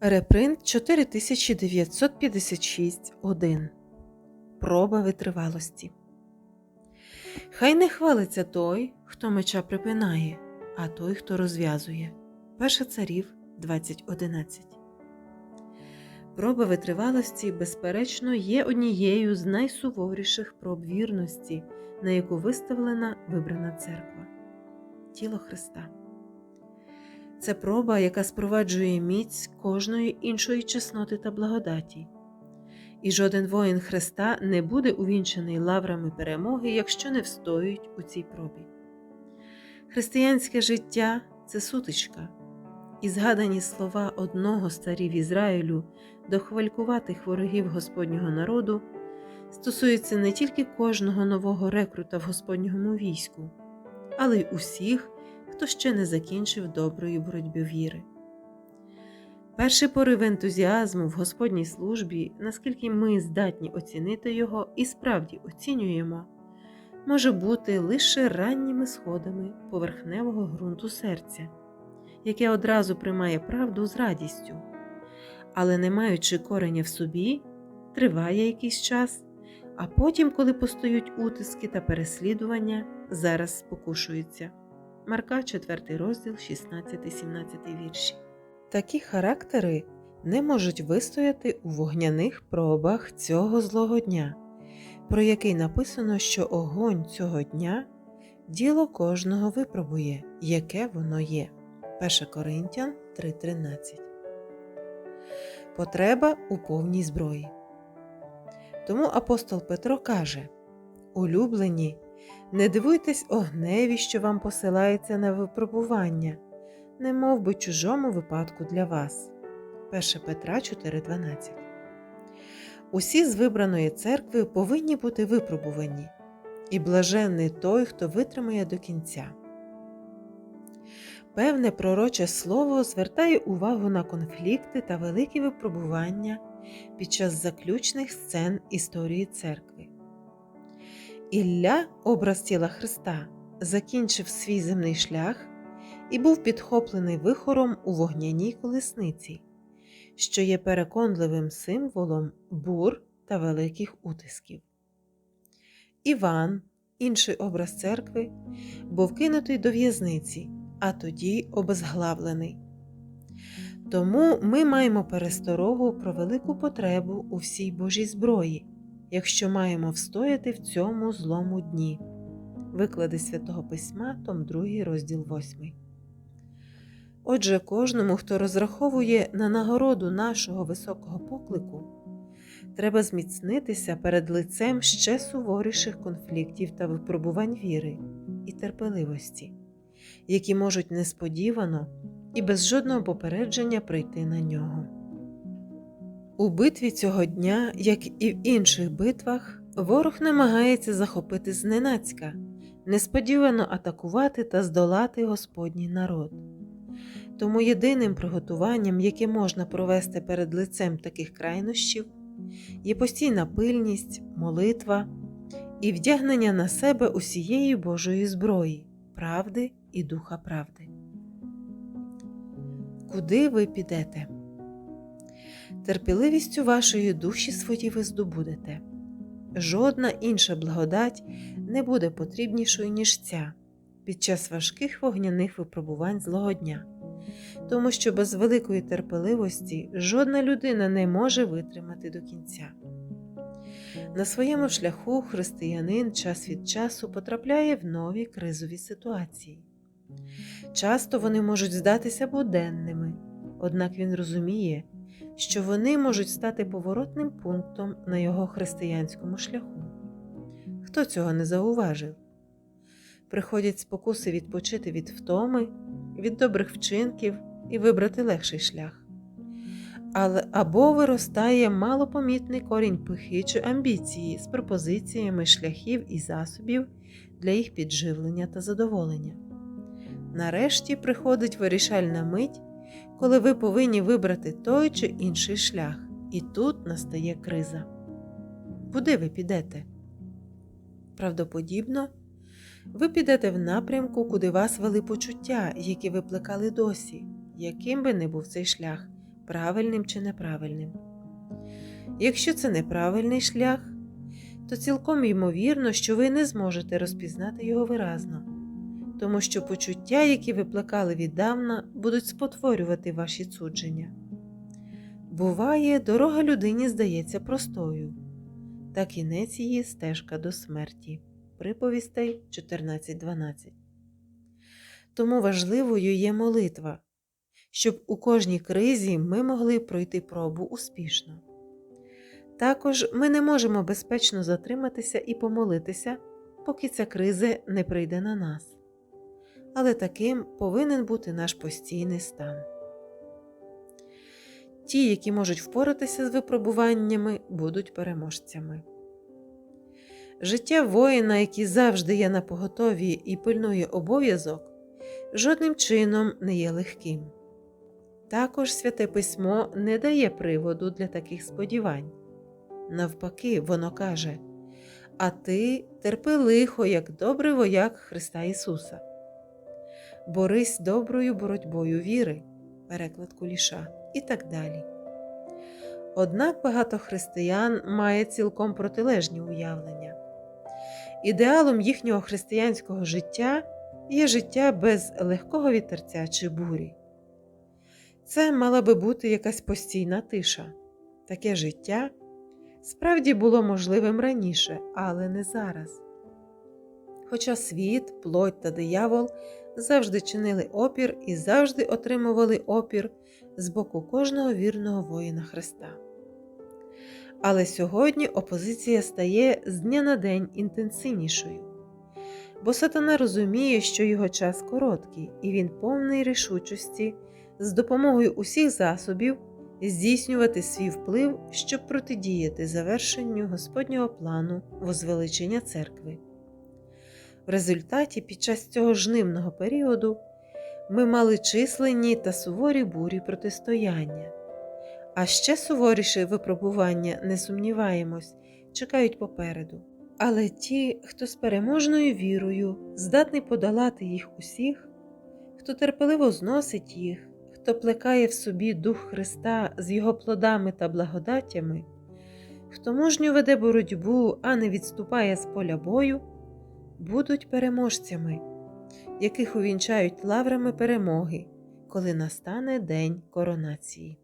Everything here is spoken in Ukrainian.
Репринт 4956.1. Проба витривалості. Хай не хвалиться той, хто меча припинає, а той, хто розв'язує. Перша царів 20.11. Проба витривалості, безперечно, є однією з найсуворіших проб вірності, на яку виставлена вибрана церква тіло Христа. Це проба, яка спроваджує міць кожної іншої чесноти та благодаті. І жоден воїн Христа не буде увінчений лаврами перемоги, якщо не встоїть у цій пробі. Християнське життя це сутичка, і згадані слова одного з царів Ізраїлю до хвалькуватих ворогів Господнього народу стосуються не тільки кожного нового рекрута в Господньому війську, але й усіх, хто ще не закінчив доброї боротьби віри. Перший порив ентузіазму в Господній службі, наскільки ми здатні оцінити його і справді оцінюємо, може бути лише ранніми сходами поверхневого ґрунту серця, яке одразу приймає правду з радістю, але не маючи кореня в собі, триває якийсь час, а потім, коли постають утиски та переслідування, зараз спокушується. Марка, 4 розділ, 16-17 вірші. Такі характери не можуть вистояти у вогняних пробах цього злого дня, про який написано, що огонь цього дня діло кожного випробує, яке воно є. 1 Коринтян 3:13. Потреба у повній зброї. Тому апостол Петро каже: Улюблені, не дивуйтесь огневі, що вам посилається на випробування, не мов би чужому випадку для вас. 1 Петра 4:12. Усі з вибраної церкви повинні бути випробувані, і блаженний той, хто витримає до кінця. Певне пророче слово звертає увагу на конфлікти та великі випробування під час заключних сцен історії церкви. Ілля, образ тіла Христа, закінчив свій земний шлях і був підхоплений вихором у вогняній колесниці, що є переконливим символом бур та великих утисків. Іван, інший образ церкви, був кинутий до в'язниці, а тоді обезглавлений. Тому ми маємо пересторогу про велику потребу у всій Божій зброї, якщо маємо встояти в цьому злому дні. Виклади Святого Письма, Том 2, розділ 8. Отже, кожному, хто розраховує на нагороду нашого високого поклику, треба зміцнитися перед лицем ще суворіших конфліктів та випробувань віри і терпеливості, які можуть несподівано і без жодного попередження прийти на нього. У битві цього дня, як і в інших битвах, ворог намагається захопити зненацька, несподівано атакувати та здолати Господній народ. Тому єдиним приготуванням, яке можна провести перед лицем таких крайнощів, є постійна пильність, молитва і вдягнення на себе усієї Божої зброї, правди і духа правди. Куди ви підете? Терпіливістю вашої душі свої ви здобудете. Жодна інша благодать не буде потрібнішою, ніж ця під час важких вогняних випробувань злого дня, тому що без великої терпеливості жодна людина не може витримати до кінця. На своєму шляху християнин час від часу потрапляє в нові кризові ситуації. Часто вони можуть здатися буденними, однак він розуміє, що вони можуть стати поворотним пунктом на його християнському шляху. Хто цього не зауважив? Приходять спокуси відпочити від втоми, від добрих вчинків і вибрати легший шлях. Але або виростає малопомітний корінь пихи чи амбіції з пропозиціями шляхів і засобів для їх підживлення та задоволення. Нарешті приходить вирішальна мить, коли ви повинні вибрати той чи інший шлях, і тут настає криза. Куди ви підете? Правдоподібно, ви підете в напрямку, куди вас вели почуття, які ви плекали досі, яким би не був цей шлях, правильним чи неправильним. Якщо це неправильний шлях, то цілком ймовірно, що ви не зможете розпізнати його виразно, тому що почуття, які ви плекали віддавна, будуть спотворювати ваші судження. Буває, дорога людині здається простою, та кінець її стежка до смерті. Приповістей 14.12. Тому важливою є молитва, щоб у кожній кризі ми могли пройти пробу успішно. Також ми не можемо безпечно затриматися і помолитися, поки ця криза не прийде на нас. Але таким повинен бути наш постійний стан. Ті, які можуть впоратися з випробуваннями, будуть переможцями. Життя воїна, який завжди є на поготові і пильнує обов'язок, жодним чином не є легким. Також святе письмо не дає приводу для таких сподівань. Навпаки, воно каже: А ти терпи лихо, як добрий вояк Христа Ісуса. Борись доброю боротьбою віри, переклад куліша і так далі. Однак багато християн має цілком протилежні уявлення. Ідеалом їхнього християнського життя є життя без легкого вітерця чи бурі. Це мала би бути якась постійна тиша. Таке життя справді було можливим раніше, але не зараз. Хоча світ, плоть та диявол завжди чинили опір і завжди отримували опір з боку кожного вірного воїна Христа. Але сьогодні опозиція стає з дня на день інтенсивнішою, бо сатана розуміє, що його час короткий, і він повний рішучості з допомогою усіх засобів здійснювати свій вплив, щоб протидіяти завершенню Господнього плану возвеличення церкви. В результаті під час цього жнивного періоду ми мали численні та суворі бурі протистояння. А ще суворіше випробування, не сумніваємось, чекають попереду. Але ті, хто з переможною вірою здатний подолати їх усіх, хто терпеливо зносить їх, хто плекає в собі Дух Христа з його плодами та благодаттями, хто мужньо веде боротьбу, а не відступає з поля бою, будуть переможцями, яких увінчають лаврами перемоги, коли настане день коронації.